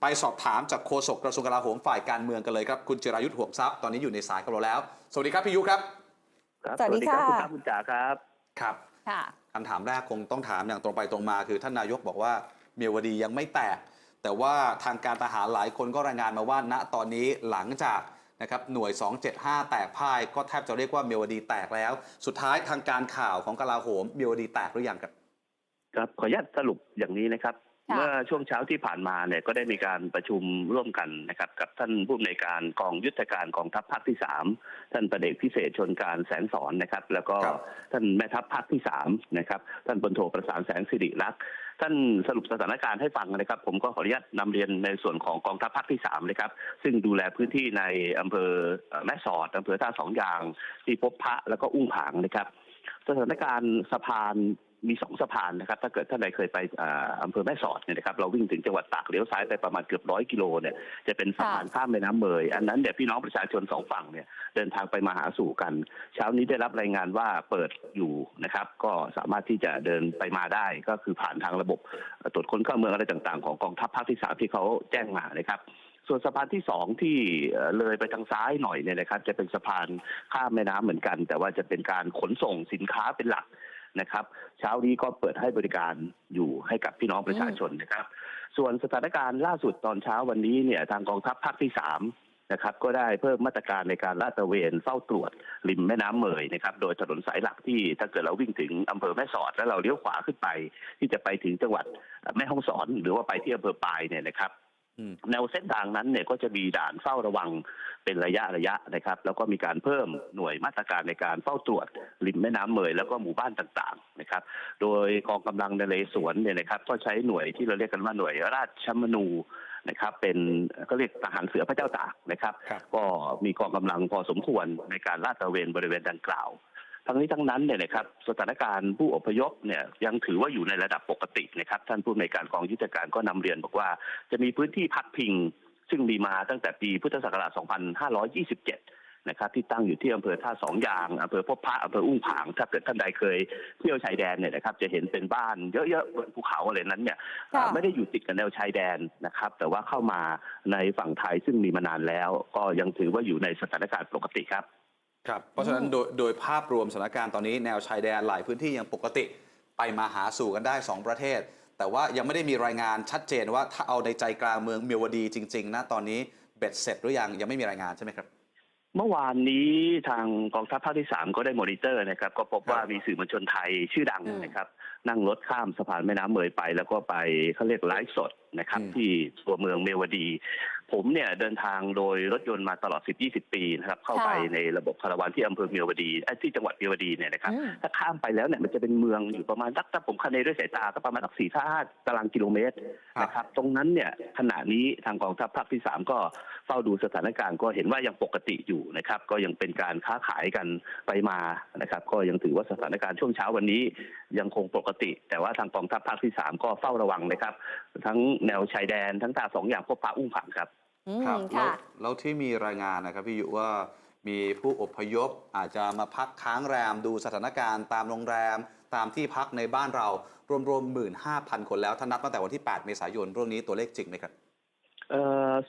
ไปสอบถามจากโฆษกกระทรวงกลาโหมฝ่ายการเมืองกันเลยครับ คุณจิรายุทธห่วงทรัพย์ตอนนี้อยู่ในสายกับเราแล้ว สวัสดีครับพี่ยุครับครับสวัสดีครับค่ะคุณครับคุณจ๋าครับครับค่ะคำถามแรกคงต้องถามอย่างตรงไปตรงมา คือท่านนายกบอกว่าเมียวดียังไม่แตก แต่ว่าทางการทหารหลายคนก็รายงานมาว่าณตอนนี้หลังจากนะครับหน่วย 275 แตกพ่ายก็แทบจะเรียกว่าเมียวดีแตกแล้ว สุดท้ายทางการข่าวของกลาโหมเมียวดีแตกหรือยังครับครับขออนุญาตสรุปอย่างนี้นะครับค่ะ เมื่อช่วงเช้าที่ผ่านมาเนี่ยก็ได้มีการประชุมร่วมกันนะครับกับท่านผู้อำนวยการกองยุทธการกองทัพภาคที่สามท่านประเดกพิเศษชนการแสนสอนนะครับ แล้วก็ครับท่านแม่ทัพภาคที่สามนะครับท่านพลโทประสานแสงสิริรักษ์ท่านสรุปสถานการณ์ให้ฟังนะครับ ผมก็ขออนุญาตนำเรียนในส่วนของกองทัพภาคที่สามเลยครับ ซึ่งดูแลพื้นที่ในอำเภอเอ่อแม่สอดอำเภอท่าสองยาง ที่พบพระแล้วก็อุ้งผางนะครับ สถานการณ์สะพาน มีสองสะพานนะครับ ถ้าเกิดท่านใดเคยไปอ่าอำเภอแม่สอดเนี่ยนะครับเราวิ่งถึงจังหวัดตากเลี้ยวซ้ายไปประมาณเกือบร้อยกิโลเนี่ยจะเป็นสะพานข้ามแม่น้ำเมยอันนั้นเดี๋ยวพี่น้องประชาชนสองฝั่งเนี่ยเดินทางไปมาหาสู่กัน เช้านี้ได้รับรายงานว่าเปิดอยู่นะครับ ก็สามารถที่จะเดินไปมาได้ก็คือผ่านทางระบบตรวจคนเข้าเมืองอะไรต่างๆ ของกองทัพภาคที่สามที่เขาแจ้งมานะครับส่วนสะพานที่สองที่เอ่อเลยไปทางซ้ายหน่อยเนี่ยนะครับ จะเป็นสะพานข้ามแม่น้ำเหมือนกัน แต่ว่าจะเป็นการขนส่งสินค้าเป็นหลัก นะครับ เช้านี้ก็เปิดให้บริการอยู่ให้กับพี่น้องประชาชนนะครับ ส่วนสถานการณ์ล่าสุดตอนเช้าวันนี้เนี่ยทางกองทัพภาคที่สามนะครับก็ได้เพิ่มมาตรการในการลาดตระเวนเฝ้าตรวจริมแม่น้ำเมยนะครับโดยถนนสายหลักที่ถ้าเกิดเราวิ่งถึงอำเภอแม่สอด แล้วเราเลี้ยวขวาขึ้นไป ที่จะไปถึงจังหวัดแม่ฮ่องสอน หรือว่าไปที่อำเภอปายเนี่ยนะครับอืมแนวเส้นทางนั้นเนี่ยก็จะมีด่านเฝ้าระวัง เป็นระยะระยะนะครับ แล้วก็มีการเพิ่มหน่วยมาตรการในการเฝ้าตรวจริมแม่น้ำเมยแล้วก็หมู่บ้านต่างๆนะครับ โดยกองกำลังนเรศวรเนี่ยนะครับ ก็ใช้หน่วยที่เราเรียกกันว่าหน่วยราชมนูนะครับเป็นก็เรียกทหารเสือพระเจ้าตากนะครับครับก็มีกองกำลังพอสมควรในการลาดตระเวนบริเวณดังกล่าวทั้งนี้ทั้งนั้นเนี่ยนะครับสถานการณ์ผู้อพยพเนี่ยยังถือว่าอยู่ในระดับปกตินะครับ ท่านผู้ในวยการกองยุทธการก็นำเรียนบอกว่า จะมีพื้นที่พักพิง ซึ่งมีมาตั้งแต่ปีพุทธศักราช 2527 นะครับ ที่ตั้งอยู่ที่อำเภอท่าสองยางอำเภอพบพระอำเภออุ้งผาง ถ้าเกิดท่านใดเคยเที่ยวชายแดนเนี่ยนะครับ จะเห็นเป็นบ้านเยอะๆบนภูเขาอะไรนั้นเนี่ยค่ะไม่ได้อยู่ติดกับแนวชายแดนนะครับ แต่ว่าเข้ามาในฝั่งไทยซึ่งมีมานานแล้ว ก็ยังถือว่าอยู่ในสถานการณ์ปกติครับ ครับ เพราะฉะนั้นโดยโดยภาพรวมสถานการณ์ตอนนี้แนวชายแดนหลายพื้นที่ยังปกติ ไปมาหาสู่กันได้ 2 ประเทศ แต่ว่ายังไม่ได้มีรายงานชัดเจนว่าถ้าเอาในใจกลางเมืองเมียวดีจริงๆนะตอนนี้เบ็ดเสร็จหรือยังยังไม่มีรายงานใช่ไหมครับ เมื่อวานนี้ทางกองทัพภาคที่สามก็ได้มอนิเตอร์นะครับ ก็พบว่าครับมีสื่อมวลชนไทยชื่อดังอืมนะครับ นั่งรถข้ามสะพานแม่น้ำเมยไป แล้วก็ไปเขาเรียกไลฟ์สดนะครับอืมที่ตัวเมืองเมวดี ผมเนี่ยเดินทางโดยรถยนต์มาตลอด 10-20 ปีนะครับเข้าไปค่ะในระบบคาราวานที่อำเภอเมียวดีเอ้ยที่จังหวัดเมียวดีเนี่ยนะครับอืมถ้าข้ามไปแล้วเนี่ยมันจะเป็นเมืองอยู่ประมาณสักถ้าผมคันในด้วยสายตาก็ประมาณสักสี่ห้าตารางกิโลเมตรนะครับตรงนั้นเนี่ยขณะนี้ทางกองทัพภาคที่สามก็ เฝ้าดูสถานการณ์ก็เห็นว่ายังปกติอยู่นะครับ ก็ยังเป็นการค้าขายกันไปมานะครับ ก็ยังถือว่าสถานการณ์ช่วงเช้าวันนี้ยังคงปกติ แต่ว่าทางกองทัพภาคที่สามก็เฝ้าระวังนะครับ ทั้งแนวชายแดนทั้งตาสองอย่างพบปะอุ้งผังครับอืครับมแล้วค่ะแล้วที่มีรายงานนะครับพี่ยุว่ามีผู้อพยพอาจจะมาพักค้างแรมดูสถานการณ์ตามโรงแรมตามที่พักในบ้านเรา รวมๆหมื่นห้าพันคนแล้วถ้านับตั้งแต่วันที่ 8 เมษายนเรื่องนี้ตัวเลขจริงไหมครับเอ่อ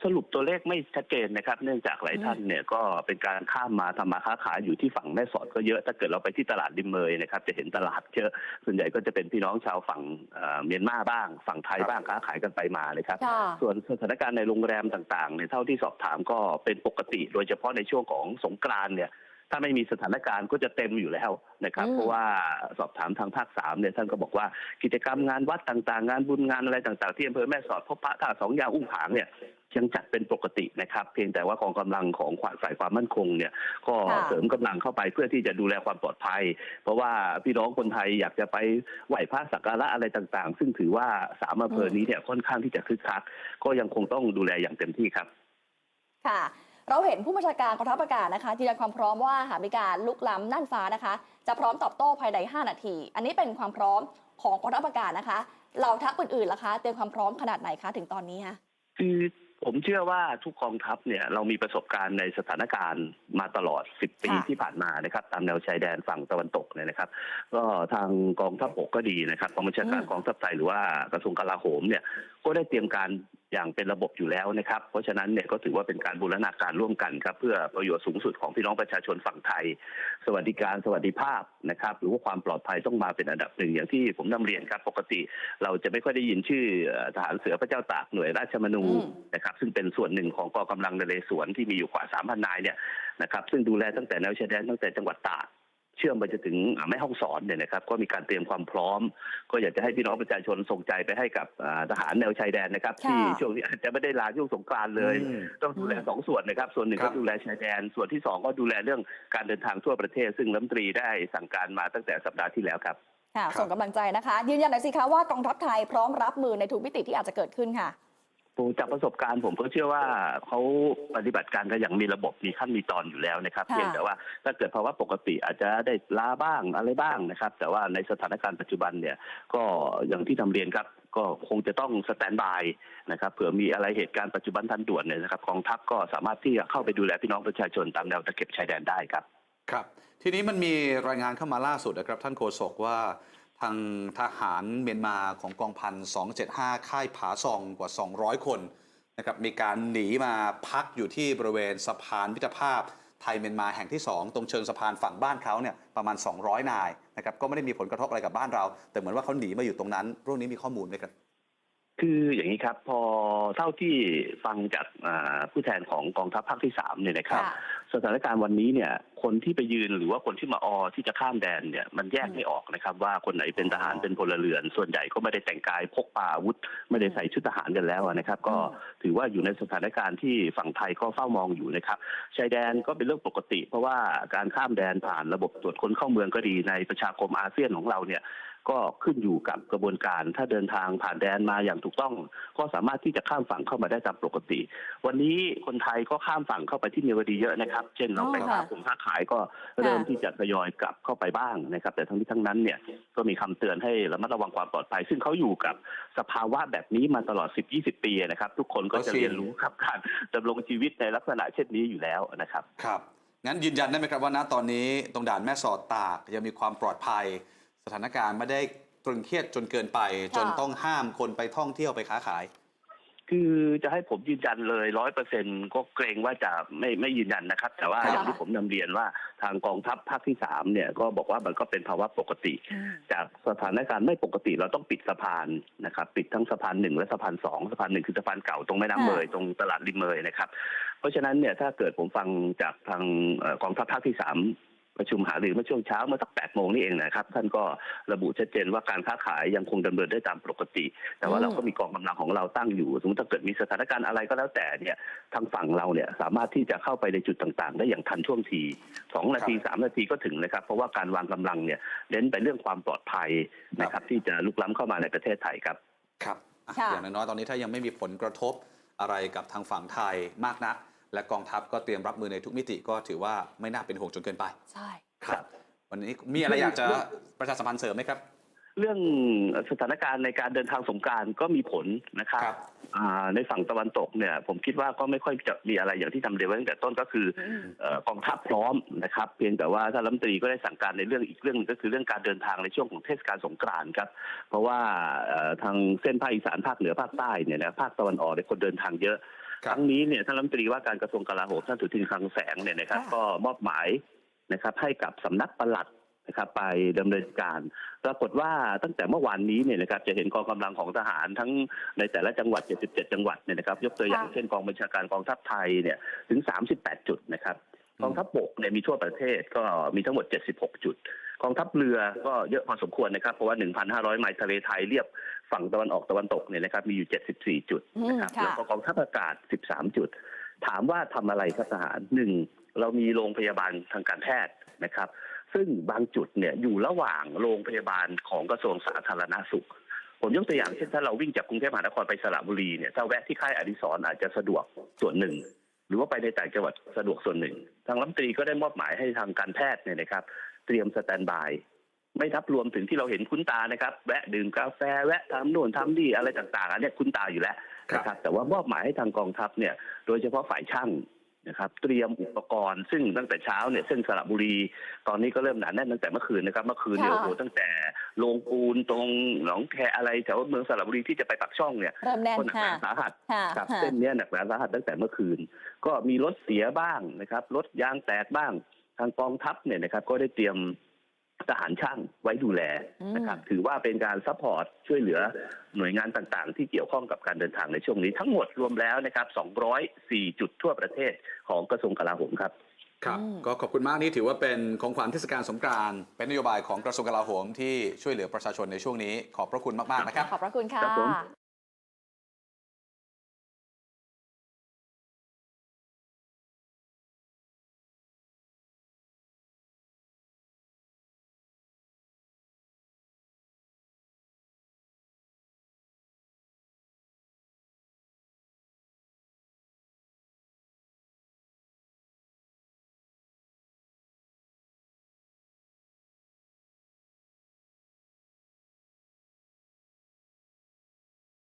สรุปตัวเลขไม่ชัดเจนนะครับ เนื่องจากหลายอืมท่านเนี่ยก็เป็นการข้ามมาทำมาค้าขายอยู่ที่ฝั่งแม่สอดก็เยอะ ถ้าเกิดเราไปที่ตลาดริมเมยนะครับจะเห็นตลาดเยอะส่วนใหญ่ก็จะเป็นพี่น้องชาวฝั่งเอ่อเมียนมาบ้าง ฝั่งไทยบ้างค้าขายกันไปมาเลยครับค่ะส่วนสถานการณ์ในโรงแรมต่างๆเนี่ยเท่าที่สอบถามก็เป็นปกติ โดยเฉพาะในช่วงของสงกรานต์เนี่ย ถ้าไม่มีสถานการณ์ก็จะเต็มอยู่แล้วนะครับอืมเพราะว่าสอบถามทางภาคสามเนี่ยท่านก็บอกว่ากิจกรรมงานวัดต่างๆ งานบุญงานอะไรต่างๆ ที่อำเภอแม่สอดพบพระท่าสองยางอุ้งผางเนี่ยยังจัดเป็นปกตินะครับ เพียงแต่ว่ากองกำลังของฝ่ายความมั่นคงเนี่ย ก็ค่ะเสริมกำลังเข้าไปเพื่อที่จะดูแลความปลอดภัย เพราะว่าพี่น้องคนไทยอยากจะไปไหว้พระสักการะอะไรต่างๆ ซึ่งถือว่าสามอำเภอนี้เนี่ยค่อนข้างที่จะคึกคัก ก็ยังคงต้องดูแลอย่างเต็มที่ครับ ค่ะ เราเห็นผู้บัญชาการกองทัพอากาศนะคะยืนยันความพร้อมว่าหากมีการลุกล้ำน่านฟ้านะคะ จะพร้อมตอบโต้ภายใน 5 นาที อันนี้เป็นความพร้อมของกองทัพอากาศนะคะเราทัพอื่นๆล่ะคะเตรียมความพร้อมขนาดไหนคะถึงตอนนี้คะคือผมเชื่อว่าทุกกองทัพเนี่ยเรามีประสบการณ์ในสถานการณ์มาตลอด 10 ปีค่ะที่ผ่านมานะครับ ตามแนวชายแดนฝั่งตะวันตกเนี่ยนะครับ ก็ทางกองทัพบกก็ดีนะครับกองบัญชาการกองทัพไทยหรือว่ากระทรวงกลาโหมเนี่ยก็ได้เตรียมการอย่างเป็นระบบอยู่แล้วนะครับ เพราะฉะนั้นเนี่ยก็ถือว่าเป็นการบูรณาการร่วมกันครับ เพื่อประโยชน์สูงสุดของพี่น้องประชาชนฝั่งไทย สวัสดิการสวัสดิภาพนะครับ หรือว่าความปลอดภัยต้องมาเป็นอันดับหนึ่งอย่างที่ผมนำเรียนครับ ปกติเราจะไม่ค่อยได้ยินชื่อเอ่อทหารเสือพระเจ้าตากหน่วยราชมนูอืมนะครับ ซึ่งเป็นส่วนหนึ่งของกองกำลังนเรศวรที่มีอยู่กว่า3,000นายเนี่ยนะครับ ซึ่งดูแลตั้งแต่แนวชายแดนตั้งแต่จังหวัดตาก เชื่อมไปจนถึงอ่าแม่ห้องสอนเนี่ยนะครับก็มีการเตรียมความพร้อม ก็อยากจะให้พี่น้องประชาชนส่งใจไปให้กับอ่าทหารแนวชายแดนนะครับค่ะที่ช่วงนี้อาจจะไม่ได้ลาช่วงสงกรานต์เลยอืมต้องดูแลสองส่วนนะครับ ส่วนหนึ่งครัก็บดูแลชายแดน ส่วนที่สองก็ดูแลเรื่องการเดินทางทั่วประเทศ ซึ่งรัฐมนตรีได้สั่งการมาตั้งแต่สัปดาห์ที่แล้วครับค่ะครับส่งกำลังใจนะคะ ยืนยันหน่อยสิคะว่ากองทัพไทยพร้อมรับมือในทุกมิติที่อาจจะเกิดขึ้นค่ะผม จากประสบการณ์ผมก็เชื่อว่าเขาปฏิบัติการกันอย่างมีระบบมีขั้นมีตอนอยู่แล้วนะครับค่ะ เพียงแต่ว่าถ้าเกิดภาวะปกติอาจจะได้ลาบ้างอะไรบ้างนะครับ แต่ว่าในสถานการณ์ปัจจุบันเนี่ย ก็อย่างที่ทำเรียนครับ ก็คงจะต้องสแตนบายนะครับเผื่อมีอะไรเหตุการณ์ปัจจุบันทันด่วนเนี่ยนะครับกองทัพก็สามารถที่จะเข้าไปดูแลพี่น้องประชาชนตามแนวตะเข็บชายแดนได้ครับ ครับ ทีนี้มันมีรายงานเข้ามาล่าสุดนะครับ ท่านโฆษกว่า ทางทหารเมียนมาของกองพัน275 ค่ายผาซองกว่า 200 คนนะครับมีการหนีมาพักอยู่ที่บริเวณสะพานมิตรภาพไทยเมียนมาแห่งที่ 2 ตรงเชิงสะพานฝั่งบ้านเขาเนี่ยประมาณ 200 นายนะครับก็ไม่ได้มีผลกระทบอะไรกับบ้านเรา แต่เหมือนว่าเขาหนีมาอยู่ตรงนั้นเรื่องนี้มีข้อมูลไหมครับคืออย่างนี้ครับพอเท่าที่ฟังจากอ่าผู้แทนของกองทัพภาคที่สามเนี่ยนะครับค่ะ สถานการณ์วันนี้เนี่ย คนที่ไปยืนหรือว่าคนที่มาออที่จะข้ามแดนเนี่ยมันแยกไม่ออกนะครับ ว่าคนไหนเป็นทหารเป็นพลเรือน ส่วนใหญ่ก็ไม่ได้แต่งกายพกพาอาวุธ ไม่ได้ใส่ชุดทหารกันแล้วนะครับ ก็ถือว่าอยู่ในสถานการณ์ที่ฝั่งไทยก็เฝ้ามองอยู่นะครับชายแดนก็เป็นเรื่องปกติ เพราะว่าการข้ามแดนผ่านระบบตรวจคนเข้าเมืองก็ดีในประชาคมอาเซียนของเราเนี่ย ก็ขึ้นอยู่กับกระบวนการ ถ้าเดินทางผ่านแดนมาอย่างถูกต้อง ก็สามารถที่จะข้ามฝั่งเข้ามาได้ตามปกติ วันนี้คนไทยก็ข้ามฝั่งเข้าไปที่เมียวดีเยอะนะครับ เช่นเราไปอ๋อค้าค่ะผมค้าขายก็เริ่มที่จะทยอยกลับเข้าไปบ้างนะครับ แต่ทั้งนี้ทั้งนั้นเนี่ยก็มีคำเตือนให้ระมัดระวังความปลอดภัย ซึ่งเขาอยู่กับสภาวะแบบนี้มาตลอด 10-20 ปีนะครับ ทุกคนก็จะเรียนรู้ครับการดำรงชีวิตในลักษณะเช่นนี้อยู่แล้วนะครับครับงั้นยืนยันได้ไหมครับว่าณตอนนี้ตรงด่านแม่สอดตากยังมีความปลอดภัย สถานการณ์ไม่ได้ตรึงเครียดจนเกินไป จนต้องห้ามคนไปท่องเที่ยวไปค้าขาย คือจะให้ผมยืนยันเลยร้อยเปอร์เซ็นก็เกรงว่าจะไม่ไม่ยืนยันนะครับ แต่ว่าครับอย่างที่ผมนำเรียนว่าทางกองทัพภาคที่สามเนี่ยก็บอกว่ามันก็เป็นภาวะปกติอืมจากสถานการณ์ไม่ปกติเราต้องปิดสะพานนะครับ ปิดทั้งสะพานหนึ่งและสะพานสองสะพานหนึ่งคือสะพานเก่าตรงแม่น้ำค่ะเมยตรงตลาดริมเมยนะครับ เพราะฉะนั้นเนี่ยถ้าเกิดผมฟังจากทางเอ่อกองทัพภาคที่สาม ประชุมหารือเมื่อช่วงเช้าเมื่อสักแปดโมงนี่เองนะครับ ท่านก็ระบุชัดเจนว่าการค้าขายยังคงดำเนินได้ตามปกติ แต่ว่าอืมเราก็มีกองกำลังของเราตั้งอยู่สมมติถ้าเกิดมีสถานการณ์อะไรก็แล้วแต่เนี่ยทางฝั่งเราเนี่ยสามารถที่จะเข้าไปในจุดต่างๆ ได้อย่างทันท่วงทีสองนาทีสามนาทีก็ถึงนะครับ เพราะว่าการวางกำลังเนี่ยเน้นไปเรื่องความปลอดภัยนะครับ ที่จะลุกล้ำเข้ามาในประเทศไทยครับครับอะค่ะอย่างน้อยๆตอนนี้ถ้ายังไม่มีผลกระทบอะไรกับทางฝั่งไทยมากนัก และกองทัพก็เตรียมรับมือในทุกมิติก็ถือว่าไม่น่าเป็นห่วงจนเกินไป ใช่ครับ วันนี้มีอะไรอยากจะประชาสัมพันธ์เสริมไหมครับ เรื่องสถานการณ์ในการเดินทางสงกรารก็มีผลนะครับครับอ่าในฝั่งตะวันตกเนี่ย ผมคิดว่าก็ไม่ค่อยจะมีอะไรอย่างที่ทำเรียนไว้ตั้งแต่ต้นก็คืออืมเอ่อกองทัพพร้อมนะครับ เพียงแต่ว่าท่านรัฐมนตรีก็ได้สั่งการในเรื่องอีกเรื่องหนึ่งก็คือเรื่องการเดินทางในช่วงของเทศกาลสงกรานต์ครับ เพราะว่าเอ่อทางเส้นภาคอีสานภาคเหนือภาคใต้เนี่ยนะภาคตะวันออกเนี่ยคนเดินทางเยอะ ครัคบรั้งนี้เนี่ยท่านรัฐมนตรีว่าการกระทรวงกลาโหมท่านสุทินคลังแสงเนี่ยนะครับค่ะก็มอบหมายนะครับให้กับสำนักปลัดนะครับไปดำเนินการ ปรากฏว่าตั้งแต่เมื่อวานนี้เนี่ยนะครับจะเห็นกองกำลังของทหารทั้งในแต่ละจังหวัด 77 จังหวัดเนี่ยนะครับยกตัวอย่างค่ะเช่นกองบัญชาการกองทัพไทยเนี่ยถึง 38 จุดนะครับกองทัพบกเนี่ยมีทั่วประเทศก็มีทั้งหมด 76 จุดกองทัพเรือก็เยอะพอสมควรนะครับ เพราะว่า 1,500 ไมล์ทะเลไทยเรียบ ฝั่งตะวันออกตะวันตกเนี่ยนะครับมีอยู่ 74 จุดนะครับอืมค่ะแล้วก็กองทัพอากาศ 13 จุด ถามว่าทำอะไรครับทหารหนึ่งเรามีโรงพยาบาลทางการแพทย์นะครับ ซึ่งบางจุดเนี่ยอยู่ระหว่างโรงพยาบาลของกระทรวงสาธารณสุข ผมยกตัวอย่างเช่นถ้าเราวิ่งจากกรุงเทพมหานครไปสระบุรีเนี่ยถ้าแวะที่ค่ายอดิศรอาจจะสะดวกส่วนหนึ่ง หรือว่าไปในต่างจังหวัดสะดวกส่วนหนึ่ง ทางรัฐมนตรีก็ได้มอบหมายให้ทางการแพทย์เนี่ยนะครับ เตรียมสแตนบาย ไม่ทับรวมถึงที่เราเห็นคุ้นตานะครับ แวะดื่มกาแฟแวะทำโน่นทำนี่อะไรต่างๆอันเนี้ยคุ้นตาอยู่แล้วนะครับ แต่ว่ามอบหมายให้ทางกองทัพเนี่ย โดยเฉพาะฝ่ายช่างนะครับเตรียมอุปกรณ์ ซึ่งตั้งแต่เช้าเนี่ยเส้นสระบุรี ตอนนี้ก็เริ่มหนาแน่นตั้งแต่เมื่อคืนนะครับเมื่อคืนเนี่ยค่ะโอ้โหตั้งแต่โรงปูนตรงหนองแคอะไรแถวเมืองสระบุรีที่จะไปปักช่องเนี่ยเริ่มแน่นก็หนักหค่ะนาสาหัสค่ะครับค่ะเส้นเนี้ยหนักหนาสาหัสตั้งแต่เมื่อคืน ก็มีรถเสียบ้างนะครับรถยางแตกบ้างทางกองทัพเนี่ยนะครับก็ได้เตรียม ทหารช่างไว้ดูแลนะครับ ถือว่าเป็นการซัพพอร์ตช่วยเหลือหน่วยงานต่างๆ ที่เกี่ยวข้องกับการเดินทางในช่วงนี้ ทั้งหมดรวมแล้วนะครับ 204 จุดทั่วประเทศของกระทรวงกลาโหมครับครับก็ขอบคุณมากนี่ถือว่าเป็นของขวัญเทศกาลสงกรานต์เป็นนโยบายของกระทรวงกลาโหมที่ช่วยเหลือประชาชนในช่วงนี้ ขอบพระคุณมากๆนะครับ ขอบพระคุณค่ะ